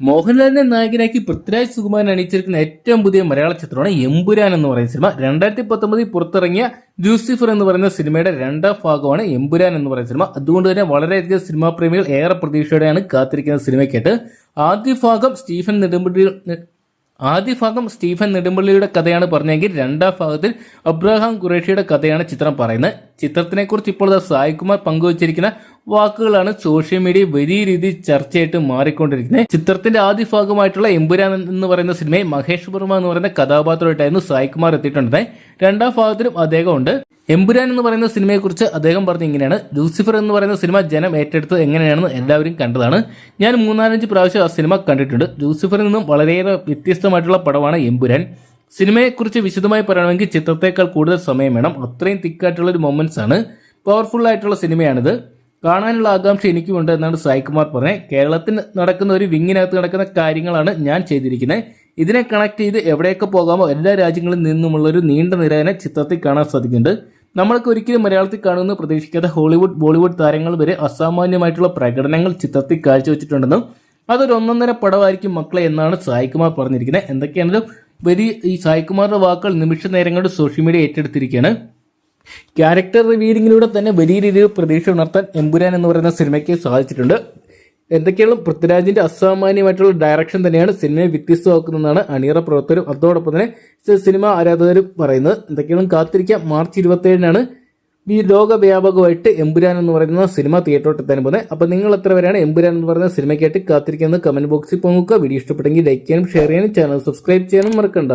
മോഹൻലാലിനെ നായകനാക്കി പൃഥ്വിരാജ് സുകുമാരൻ അണിയിച്ചിരിക്കുന്ന ഏറ്റവും പുതിയ മലയാള ചിത്രമാണ് എമ്പുരാൻ എന്ന് പറയുന്ന സിനിമ. രണ്ടായിരത്തി പത്തൊമ്പതിൽ പുറത്തിറങ്ങിയ ജൂസിഫർ എന്ന് പറയുന്ന സിനിമയുടെ രണ്ടാം ഭാഗമാണ് എമ്പുരാൻ എന്ന് പറയുന്ന സിനിമ. അതുകൊണ്ട് തന്നെ വളരെയധികം സിനിമാ പ്രേമികൾ ഏറെ പ്രതീക്ഷയോടെയാണ് കാത്തിരിക്കുന്ന സിനിമയ്ക്കായിട്ട് ആദ്യ ഭാഗം സ്റ്റീഫൻ നെടുമ്പള്ളി ആദ്യ ഭാഗം സ്റ്റീഫൻ നെടുമ്പള്ളിയുടെ കഥയാണ് പറഞ്ഞെങ്കിൽ രണ്ടാം ഭാഗത്തിൽ അബ്രഹാം ഖുറേഷിയുടെ കഥയാണ് ചിത്രം പറയുന്നത്. ചിത്രത്തിനെ കുറിച്ച് ഇപ്പോൾ സായികുമാർ പങ്കുവച്ചിരിക്കുന്ന വാക്കുകളാണ് സോഷ്യൽ മീഡിയ വലിയ രീതിയിൽ ചർച്ചയായിട്ട് മാറിക്കൊണ്ടിരിക്കുന്നത്. ചിത്രത്തിന്റെ ആദ്യ ഭാഗമായിട്ടുള്ള എമ്പുരാൻ എന്ന് പറയുന്ന സിനിമയിൽ മഹേഷ് വർമ്മ എന്ന് പറയുന്ന കഥാപാത്രമായിട്ടായിരുന്നു സായികുമാർ എത്തിയിട്ടുണ്ടായി രണ്ടാം ഭാഗത്തിലും അദ്ദേഹം ഉണ്ട്. എമ്പുരാൻ എന്ന് പറയുന്ന സിനിമയെക്കുറിച്ച് അദ്ദേഹം പറഞ്ഞ ഇങ്ങനെയാണ്. ലൂസിഫർ എന്ന് പറയുന്ന സിനിമ ജനം ഏറ്റെടുത്തത് എങ്ങനെയാണെന്ന് എല്ലാവരും കണ്ടതാണ്. ഞാൻ മൂന്നാലഞ്ച് പ്രാവശ്യം ആ സിനിമ കണ്ടിട്ടുണ്ട്. ലൂസിഫറിൽ നിന്നും വളരെയേറെ വ്യത്യസ്തമായിട്ടുള്ള പടമാണ് എമ്പുരാൻ. സിനിമയെക്കുറിച്ച് വിശദമായി പറയണമെങ്കിൽ ചിത്രത്തേക്കാൾ കൂടുതൽ സമയം വേണം. അത്രയും തിക്കായിട്ടുള്ള ഒരു മൊമെന്റ്സ് ആണ്. പവർഫുൾ ആയിട്ടുള്ള സിനിമയാണിത്. കാണാനുള്ള ആകാംക്ഷ എനിക്കുമുണ്ട് എന്നാണ് സായികുമാർ പറഞ്ഞത്. കേരളത്തിൽ നടക്കുന്ന ഒരു വിങ്ങിനകത്ത് നടക്കുന്ന കാര്യങ്ങളാണ് ഞാൻ ചെയ്തിരിക്കുന്നത്. ഇതിനെ കണക്ട് ചെയ്ത് എവിടെയൊക്കെ പോകാമോ എല്ലാ രാജ്യങ്ങളിൽ നിന്നുമുള്ള ഒരു നീണ്ട നിരേനെ ചിത്രത്തിൽ കാണാൻ സാധിക്കുന്നുണ്ട്. നമ്മൾക്ക് ഒരിക്കലും മലയാളത്തിൽ കാണുമെന്ന് പ്രതീക്ഷിക്കാത്ത ഹോളിവുഡ് ബോളിവുഡ് താരങ്ങൾ വരെ അസാമാന്യമായിട്ടുള്ള പ്രകടനങ്ങൾ ചിത്രത്തിൽ കാഴ്ചവെച്ചിട്ടുണ്ടെന്നും അതൊരു ഒന്നൊന്നര പടമായിരിക്കും മക്കളെ എന്നാണ് സായികുമാർ പറഞ്ഞിരിക്കുന്നത്. എന്തൊക്കെയാണെങ്കിലും വലിയ ഈ സായികുമാറിന്റെ വാക്കുകൾ നിമിഷ നേരങ്ങളുടെ സോഷ്യൽ മീഡിയ ഏറ്റെടുത്തിരിക്കുകയാണ്. ക്യാരക്ടർ റിവീലിങ്ങിലൂടെ തന്നെ വലിയ രീതിയിൽ പ്രതീക്ഷ ഉണർത്താൻ എമ്പുരാൻ എന്ന് പറയുന്ന സിനിമയ്ക്ക് സാധിച്ചിട്ടുണ്ട്. എന്തൊക്കെയാണ് പൃഥ്വിരാജിന്റെ അസാമാന്യമായിട്ടുള്ള ഡയറക്ഷൻ തന്നെയാണ് സിനിമയെ വ്യത്യസ്തമാക്കുന്നതെന്നാണ് അണിയറ പ്രവർത്തകരും അതോടൊപ്പം തന്നെ സിനിമ ആരാധകരും പറയുന്നത്. എന്തൊക്കെയാണ് കാത്തിരിക്കാം മാർച്ച് ഇരുപത്തിയേഴിനാണ് ഈ ലോകവ്യാപകമായിട്ട് എമ്പുരാൻ എന്ന് പറയുന്ന സിനിമ തിയേറ്ററോട്ട് എത്താൻ പോകുന്നത്. അപ്പോൾ നിങ്ങൾ എത്ര വരെയാണ് എമ്പുരാൻ എന്ന് പറയുന്ന സിനിമയ്ക്കായിട്ട് കാത്തിരിക്കുന്നത്? കമന്റ് ബോക്സിൽ പോകുക വീഡിയോ ഇഷ്ടപ്പെട്ടെങ്കിൽ ലൈക്ക് ചെയ്യാനും ഷെയർ ചെയ്യാനും ചാനൽ സബ്സ്ക്രൈബ് ചെയ്യാനും മറക്കണ്ട.